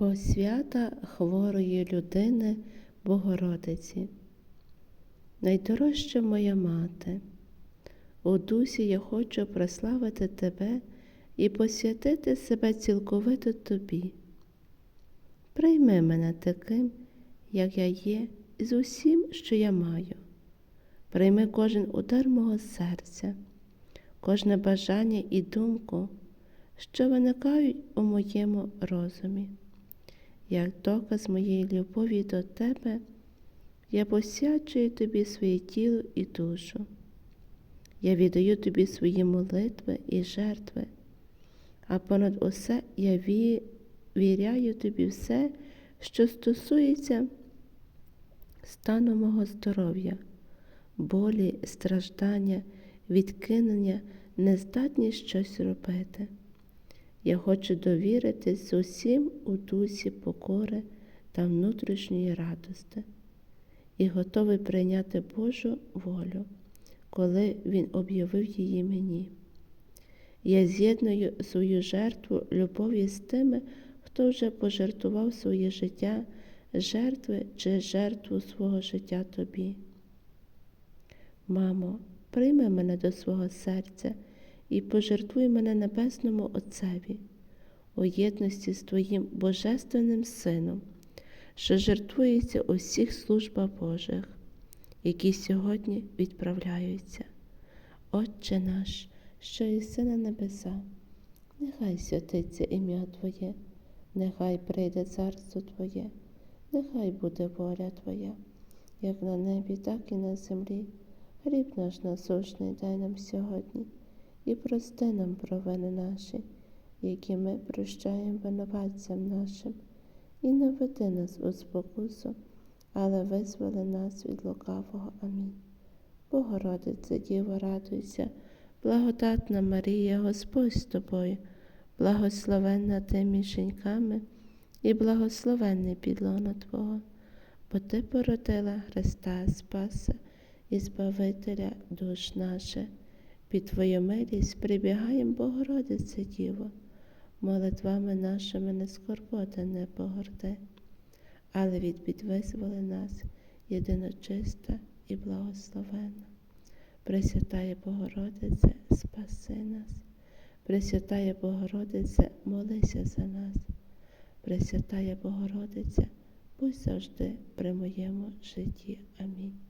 Посвята хворої людини Богородиці. Найдорожча моя мати, у дусі я хочу прославити Тебе і посвятити себе цілковито Тобі. Прийми мене таким, як я є, і з усім, що я маю. Прийми кожен удар мого серця, кожне бажання і думку, що виникають у моєму розумі. Як доказ моєї любові до Тебе, я посвячую Тобі своє тіло і душу. Я віддаю Тобі свої молитви і жертви, а понад усе я ві- віряю Тобі все, що стосується стану мого здоров'я, болі, страждання, відкинення, нездатність щось робити. Я хочу довіритись усім у дусі покори та внутрішньої радости і готовий прийняти Божу волю, коли Він об'явив її мені. Я з'єдную свою жертву любові з тими, хто вже пожертвував своє життя, жертви чи жертву свого життя тобі. Мамо, прийми мене до свого серця і пожертвуй мене Небесному Отцеві у єдності з Твоїм Божественним Сином, що жертвується у всіх службах Божих, які сьогодні відправляються. Отче наш, що єси на небеса, нехай святиться ім'я Твоє, нехай прийде царство Твоє, нехай буде воля Твоя, як на небі, так і на землі. Хліб наш насущний дай нам сьогодні, і прости нам провини наші, які ми прощаємо винуватцям нашим, і не веди нас у спокусу, але визволи нас від лукавого. Амінь. Богородице, Діво, радуйся, благодатна Марія, Господь з тобою, благословенна ти між жінками, і благословенний підлона Твого, бо Ти породила Христа Спаса і Збавителя душ наших. Під Твою милість прибігаєм, Богородице Діво, молитвами нашими не скорбота не погорди, але від бід визволи нас, єдиночиста і благословена. Пресвятає Богородице, спаси нас, Пресвятає Богородице, молися за нас, Пресвятає Богородице, будь завжди при моєму житті. Амінь.